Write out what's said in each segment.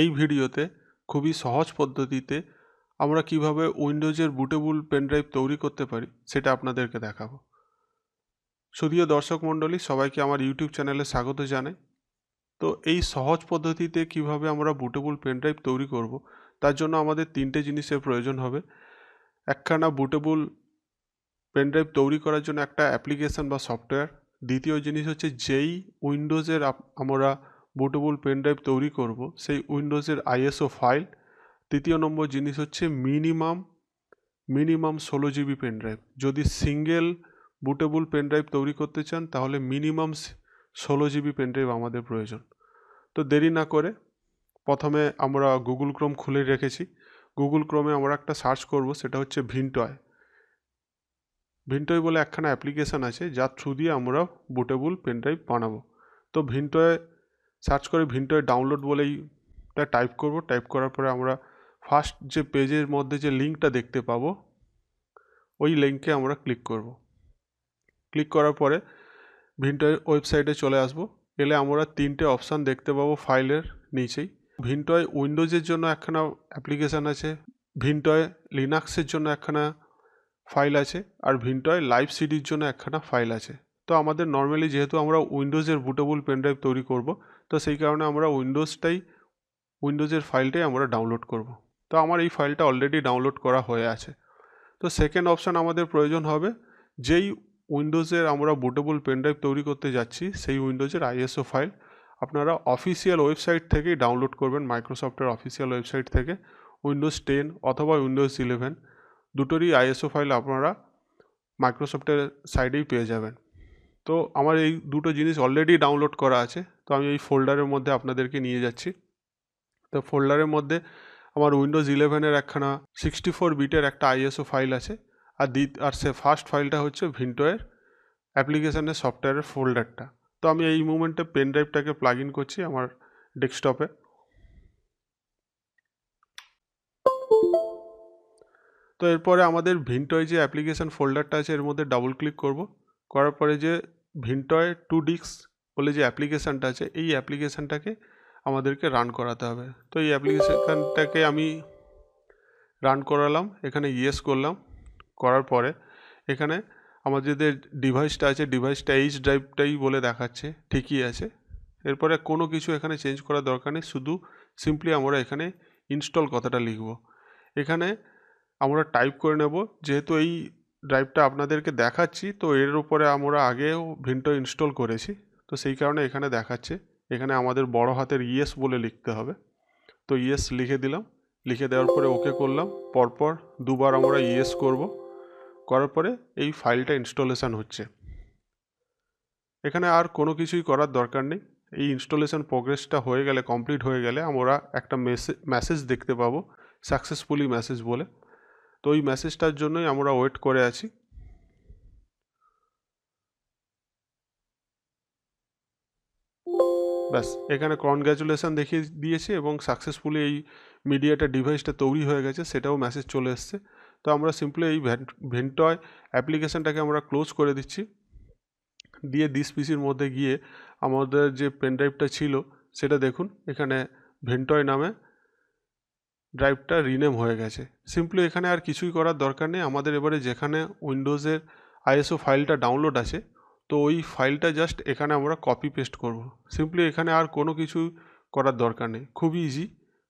এই ভিডিওতে খুবই সহজ পদ্ধতিতে আমরা কীভাবে উইন্ডোজের বুটেবল পেনড্রাইভ তৈরি করতে পারি সেটা আপনাদেরকে দেখাবো। শুধুও দর্শক মণ্ডলী, সবাইকে আমার ইউটিউব চ্যানেলে স্বাগত জানাই। তো এই সহজ পদ্ধতিতে কীভাবে আমরা বুটেবল পেনড্রাইভ তৈরি করব, তার জন্য আমাদের তিনটে জিনিসের প্রয়োজন হবে। একখানা বুটেবল পেনড্রাইভ তৈরি করার জন্য একটা অ্যাপ্লিকেশন বা সফটওয়্যার। দ্বিতীয় জিনিস হচ্ছে যেই উইন্ডোজের আমরা বুটেবল পেনড্রাইভ তৈরি করব। সেই উইন্ডোজের আইএসও ফাইল তৃতীয় নম্বর জিনিস হচ্ছে মিনিমাম মিনিমাম ষোলো জিবি পেনড্রাইভ যদি সিঙ্গেল বুটেবল পেনড্রাইভ তৈরি করতে চান, তাহলে মিনিমাম ষোলো জিবি পেনড্রাইভ আমাদের প্রয়োজন। তো দেরি না করে প্রথমে আমরা গুগল ক্রোম খুলে রেখেছি। গুগল ক্রোমে আমরা একটা সার্চ করব, সেটা হচ্ছে ভিনটয় ভিনটয় বলে একখানা অ্যাপ্লিকেশান আছে, যার থ্রু দিয়ে আমরা বুটেবল পেনড্রাইভ বানাবো। তো ভিনটয় সার্চ করে ভিনটয় ডাউনলোড বলেই তা টাইপ করব। টাইপ করার পরে আমরা ফার্স্ট যে পেজের মধ্যে যে লিঙ্কটা দেখতে পাবো, ওই লিঙ্কে আমরা ক্লিক করব। ক্লিক করার পরে ভিনটয় ওয়েবসাইটে চলে আসব। এলে আমরা তিনটে অপশান দেখতে পাবো ফাইলের নিচেই। ভিনটয় উইন্ডোজের জন্য একখানা অ্যাপ্লিকেশান আছে ভিনটয় লিনাক্সের জন্য একখানা ফাইল আছে, আর ভিনটয় লাইভ সিডির জন্য একখানা ফাইল আছে। তো আমাদের নর্মালি যেহেতু আমরা উইন্ডোজের বুটেবল পেনড্রাইভ তৈরি করব, তো সেই কারণে আমরা উইন্ডোজটাই উইন্ডোজের ফাইলটাই আমরা ডাউনলোড করব। তো আমার এই ফাইলটা অলরেডি ডাউনলোড করা হয়ে আছে। তো সেকেন্ড অপশান আমাদের প্রয়োজন হবে, যেই উইন্ডোজের আমরা বুটেবল পেনড্রাইভ তৈরি করতে যাচ্ছি, সেই উইন্ডোজের আইএসও ফাইল আপনারা অফিসিয়াল ওয়েবসাইট থেকেই ডাউনলোড করবেন মাইক্রোসফটের অফিসিয়াল ওয়েবসাইট থেকে উইন্ডোজ টেন অথবা উইন্ডোজ ইলেভেন দুটোরই আইএসও ফাইল আপনারা মাইক্রোসফটের সাইডেই পেয়ে যাবেন। তো আমার এই দুটো জিনিস অলরেডি ডাউনলোড করা আছে। তো আমি এই ফোল্ডারের মধ্যে আপনাদেরকে নিয়ে যাচ্ছি। তো ফোল্ডারের মধ্যে আমার উইন্ডোজ ইলেভেনের একখানা সিক্সটি ফোর বিটের একটা আইএসও ফাইল আছে। আর দ্বি আর সে ফার্স্ট ফাইলটা হচ্ছে ভিন্টোয়ের অ্যাপ্লিকেশানের সফটওয়্যারের ফোল্ডারটা তো আমি এই মুমেন্টে পেন ড্রাইভটাকে প্লাগ ইন করছি আমার ডেস্কটপে তো এরপরে আমাদের ভিন্টয় যে অ্যাপ্লিকেশান ফোল্ডারটা আছে, এর মধ্যে ডাবল ক্লিক করব। করার পরে যে ভিন্টয় টু ডিক্স বলে যে অ্যাপ্লিকেশানটা আছে, এই অ্যাপ্লিকেশানটাকে আমাদেরকে রান করাতে হবে। তো এই অ্যাপ্লিকেশানটাকে আমি রান করালাম, এখানে ইয়েস করলাম, করার পরে এখানে আমাদের যে ডিভাইসটা আছে ডিভাইসটা এইচ ড্রাইভটাই বলে দেখাচ্ছে, ঠিকই আছে। এরপরে কোনো কিছু এখানে চেঞ্জ করার দরকার নেই, শুধু সিম্পলি আমরা এখানে ইনস্টল কথাটা লিখব। এখানে আমরা টাইপ করে নেব, যেহেতু এই ড্রাইভটা আপনাদেরকে দেখাচ্ছি। তো এর উপরে আমরা আগেও ভিন্টো ইনস্টল করেছি। তো সেই কারণে এখানে দেখাচ্ছে। এখানে আমাদের বড় হাতের ইয়েস বলে লিখতে হবে। তো ইয়েস লিখে দিলাম। লিখে দেওয়ার পরে ওকে করলাম। পরপর দুবার আমরা ইয়েস করব। করার পরে এই ফাইলটা ইনস্টলেশান হচ্ছে। এখানে আর কোনো কিছুই করার দরকার নেই। এই ইনস্টলেশন প্রোগ্রেসটা হয়ে গেলে কমপ্লিট হয়ে গেলে আমরা একটা মেসেজ মেসেজ দেখতে পাবো। সাকসেসফুলি মেসেজ বলে। তো ওই মেসেজটার জন্যই আমরা ওয়েট করে আছি। ব্যাস, এখানে কনগ্র্যাচুলেশন দেখিয়ে দিয়েছে এবং সাকসেসফুলি এই মিডিয়াটা ডিভাইসটা তৈরি হয়ে গেছে, সেটাও মেসেজ চলে এসছে। তো আমরা সিম্পলি এই ভেন্টয় অ্যাপ্লিকেশানটাকে আমরা ক্লোজ করে দিচ্ছি। দিয়ে দিস পিসির মধ্যে গিয়ে আমাদের যে পেনড্রাইভটা ছিল, সেটা দেখুন, এখানে ভেন্টয় নামে ড্রাইভটা রিনেম হয়ে গেছে। সিম্পলি এখানে আর কিছুই করার দরকার নেই। আমাদের এবারে যেখানে উইন্ডোজের আইএসও ফাইলটা ডাউনলোড আছে, তো ওই ফাইলটা জাস্ট এখানে আমরা কপি পেস্ট করব। সিম্পলি এখানে আর কোনো কিছু করার দরকার নেই। খুব ইজি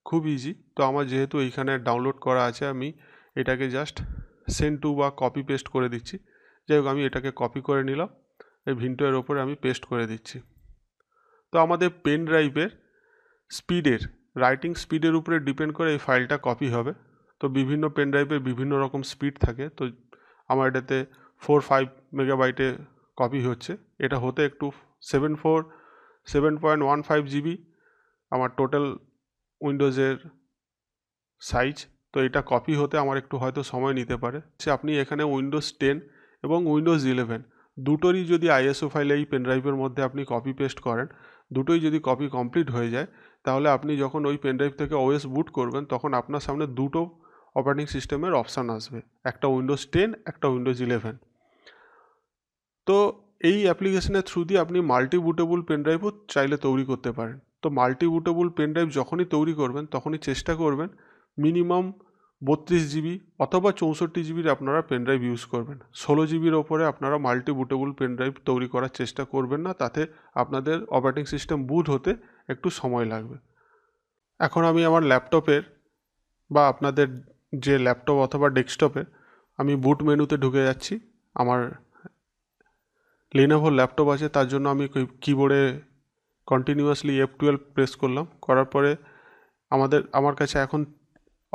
খুব ইজি তো আমার যেহেতু এইখানে ডাউনলোড করা আছে, আমি এটাকে জাস্ট সেন্ড টু বা কপি পেস্ট করে দিচ্ছি। যাই হোক, আমি এটাকে কপি করে নিলাম। এই ভিন্টোয়ের ওপরে আমি পেস্ট করে দিচ্ছি। তো আমাদের পেন ড্রাইভের স্পিডের রাইটিং স্পিডের উপরে ডিপেন্ড করে এই ফাইলটা কপি হবে। তো বিভিন্ন পেন ড্রাইভে বিভিন্ন রকম স্পিড থাকে। তো আমার এটাতে ফোর ফাইভ মেগাবাইটে কপি হচ্ছে। এটা হতে একটু seven four seven point one five GB আমার টোটাল উইন্ডোজের সাইজ তো এটা কপি হতে আমার একটু হয়তো সময় নিতে পারে। সে আপনি এখানে উইন্ডোজ টেন এবং উইন্ডোজ ইলেভেন দুটোরই যদি আইএসও ফাইল এই পেনড্রাইভের মধ্যে আপনি কপি পেস্ট করেন দুটোই যদি কপি কমপ্লিট হয়ে যায়, তাহলে আপনি যখন ওই পেনড্রাইভ থেকে ওএস বুট করবেন, তখন আপনার সামনে দুটো অপারেটিং সিস্টেমের অপশান আসবে। একটা উইন্ডোজ টেন একটা উইন্ডোজ ইলেভেন তো এই অ্যাপ্লিকেশনের থ্রু দিয়ে আপনি মাল্টি বুটেবল পেনড্রাইভও চাইলে তৈরি করতে পারেন। তো মাল্টি বুটেবল পেন ড্রাইভ যখনই তৈরি করবেন, তখনই চেষ্টা করবেন মিনিমাম বত্রিশ জিবি অথবা চৌষট্টি জিবির আপনারা পেন ড্রাইভ ইউজ করবেন। ষোলো জিবির ওপরে আপনারা মাল্টি বুটেবল পেন ড্রাইভ তৈরি করার চেষ্টা করবেন না, তাতে আপনাদের অপারেটিং সিস্টেম বুট হতে একটু সময় লাগবে। এখন আমি আমার ল্যাপটপের বা আপনাদের যে ল্যাপটপ অথবা ডেস্কটপে আমি বুট মেনুতে ঢুকে যাচ্ছি। আমার লিনোভো ল্যাপটপ আছে, তার জন্য আমি কিবোর্ডে কন্টিনিউয়াসলি এফ টুয়েলভ প্রেস করলাম। করার পরে আমাদের আমার কাছে এখন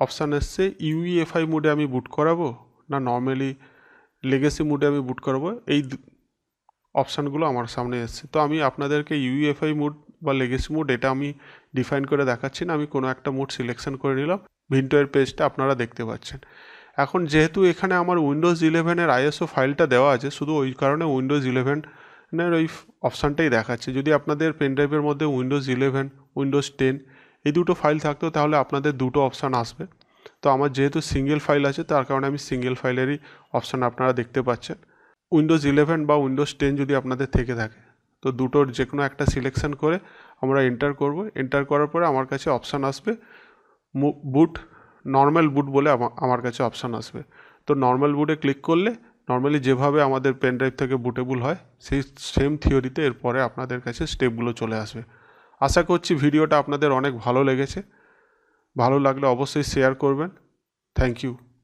অপশান এসছে, ইউইএফআই মোডে আমি বুট করাবো না নর্মালি লেগেসি মোডে আমি বুট করাবো? এই অপশানগুলো আমার সামনে এসছে। তো আমি আপনাদেরকে ইউইএফআই মোড বা লেগেসি মোড এটা আমি ডিফাইন করে দেখাচ্ছি না, আমি কোনো একটা মোড সিলেকশন করে নিলাম। ভিন্টোয়ের পেজটা আপনারা দেখতে পাচ্ছেন। এখন যেহেতু এখানে আমার উইন্ডোজ ইলেভেনের আইএসও ফাইলটা দেওয়া আছে, শুধু ওই কারণে উইন্ডোজ ইলেভেনের ওই অপশানটাই দেখাচ্ছে। যদি আপনাদের পেন ড্রাইভের মধ্যে উইন্ডোজ ইলেভেন উইন্ডোজ টেন এই দুটো ফাইল থাকতো তাহলে আপনাদের দুটো অপশান আসবে। তো আমার যেহেতু সিঙ্গেল ফাইল আছে, তার কারণে আমি সিঙ্গেল ফাইলেরই অপশান আপনারা দেখতে পাচ্ছেন। উইন্ডোজ ইলেভেন বা উইন্ডোজ টেন যদি আপনাদের থেকে থাকে, তো দুটোর যে কোনো একটা সিলেকশন করে আমরা এন্টার করব। এন্টার করার পরে আমার কাছে অপশান আসবে। বুট নর্মাল বুট বলে আমার কাছে অপশান আসবে। তো নর্মাল বুটে ক্লিক করলে নর্মালি যেভাবে আমাদের পেন ড্রাইভ থেকে বুটেবল হয়, সেই সেম থিওরিতে এরপরে আপনাদের কাছে স্টেপগুলো চলে আসবে। আশা করছি ভিডিওটা আপনাদের অনেক ভালো লেগেছে। ভালো লাগলে অবশ্যই শেয়ার করবেন। Thank you